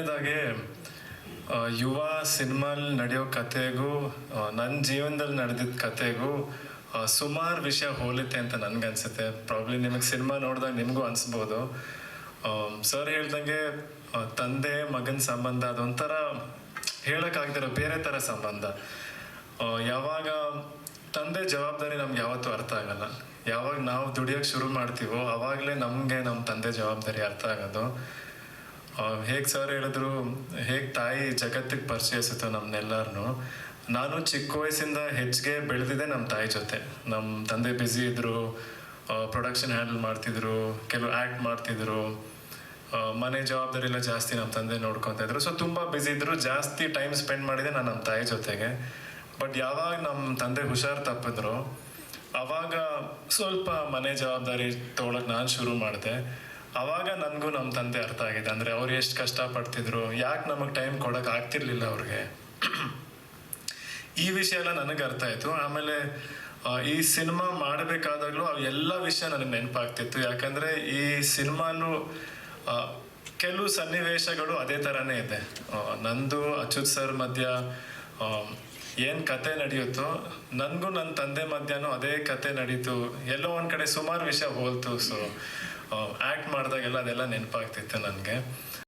ಮೊದಲನೇದಾಗಿ ಯುವ ಸಿನಿಮಾಲ್ ನಡೆಯೋ ಕತೆಗೂ ನನ್ನ ಜೀವನದಲ್ಲಿ ನಡೆದಿದ್ದ ಕತೆಗೂ ಸುಮಾರು ವಿಷಯ ಹೋಲಿತೆ ಅಂತ ನನ್ಗನ್ಸುತ್ತೆ. ಪ್ರಾಬ್ಲಿ ನಿಮಗೆ ಸಿನಿಮಾ ನೋಡಿದಾಗ ನಿಮಗೂ ಅನಿಸ್ಬೋದು. ಸರ್ ಹೇಳ್ದಂಗೆ ತಂದೆ, ಮಗನ ಸಂಬಂಧ ಅದೊಂಥರ ಹೇಳೋಕ್ಕಾಗ್ದಿರೋ ಬೇರೆ ಥರ ಸಂಬಂಧ. ಯಾವಾಗ ತಂದೆ ಜವಾಬ್ದಾರಿ ನಮ್ಗೆ ಯಾವತ್ತೂ ಅರ್ಥ ಆಗಲ್ಲ. ಯಾವಾಗ ನಾವು ದುಡಿಯೋಕೆ ಶುರು ಮಾಡ್ತೀವೋ, ಅವಾಗಲೇ ನಮಗೆ ನಮ್ಮ ತಂದೆ ಜವಾಬ್ದಾರಿ ಅರ್ಥ ಆಗೋದು. ಹೇಗೆ ಸರ್ ಹೇಳಿದ್ರು, ಹೇಗೆ ತಾಯಿ ಜಗತ್ತಿಗೆ ಪರಿಚಯಿಸುತ್ತೆ ನಮ್ಮನ್ನೆಲ್ಲರನ್ನು ನಾನು ಚಿಕ್ಕ ವಯಸ್ಸಿಂದ ಹೆಚ್ಚಿಗೆ ಬೆಳೆದಿದ್ದೆ ನಮ್ಮ ತಾಯಿ ಜೊತೆ. ನಮ್ಮ ತಂದೆ ಬ್ಯುಸಿ ಇದ್ರು ಪ್ರೊಡಕ್ಷನ್ ಹ್ಯಾಂಡಲ್ ಮಾಡ್ತಿದ್ರು, ಕೆಲವು ಆ್ಯಕ್ಟ್ ಮಾಡ್ತಿದ್ರು ಮನೆ ಜವಾಬ್ದಾರಿ ಎಲ್ಲ ಜಾಸ್ತಿ ನಮ್ಮ ತಂದೆ ನೋಡ್ಕೊತಾ ಇದ್ರು. ಸೊ ತುಂಬ ಬ್ಯುಸಿ ಇದ್ರು, ಜಾಸ್ತಿ ಟೈಮ್ ಸ್ಪೆಂಡ್ ಮಾಡಿದೆ ನಾನು ನಮ್ಮ ತಾಯಿ ಜೊತೆಗೆ. ಬಟ್ ಯಾವಾಗ ನಮ್ಮ ತಂದೆ ಹುಷಾರು ತಪ್ಪಿದ್ರು, ಅವಾಗ ಸ್ವಲ್ಪ ಮನೆ ಜವಾಬ್ದಾರಿ ತೊಗೊಳಕ್ ನಾನು ಶುರು ಮಾಡಿದೆ. ಅವಾಗ ನನಗೂ ನಮ್ಮ ತಂದೆ ಅರ್ಥ ಆಗಿದೆ. ಅಂದರೆ ಅವ್ರು ಎಷ್ಟು ಕಷ್ಟಪಡ್ತಿದ್ರು, ಯಾಕೆ ನಮಗೆ ಟೈಮ್ ಕೊಡೋಕೆ ಆಗ್ತಿರ್ಲಿಲ್ಲ ಅವ್ರಿಗೆ. ಈ ವಿಷಯ ಎಲ್ಲ ನನಗೆ ಅರ್ಥ ಆಯ್ತು. ಆಮೇಲೆ ಈ ಸಿನಿಮಾ ಮಾಡಬೇಕಾದಾಗಲೂ ಅವು ಎಲ್ಲ ವಿಷಯ ನನಗೆ ನೆನಪಾಗ್ತಿತ್ತು. ಯಾಕಂದ್ರೆ ಈ ಸಿನಿಮಾನು ಕೆಲವು ಸನ್ನಿವೇಶಗಳು ಅದೇ ಥರನೇ ಇದೆ. ನಂದು, ಅಚ್ಯುತ್ ಸರ್ ಮಧ್ಯ ಏನು ಕತೆ ನಡೆಯುತ್ತೋ, ನನಗೂ ನನ್ನ ತಂದೆ ಮಧ್ಯನೂ ಅದೇ ಕತೆ ನಡೀತು. ಎಲ್ಲೋ ಒಂದು ಕಡೆ ಸುಮಾರು ವಿಷಯ ಹೋಲ್ತು. ಸೊ ಮಾಡಿದಾಗೆಲ್ಲ ಅದೆಲ್ಲ ನೆನಪಾಗ್ತಿತ್ತು ನನಗೆ.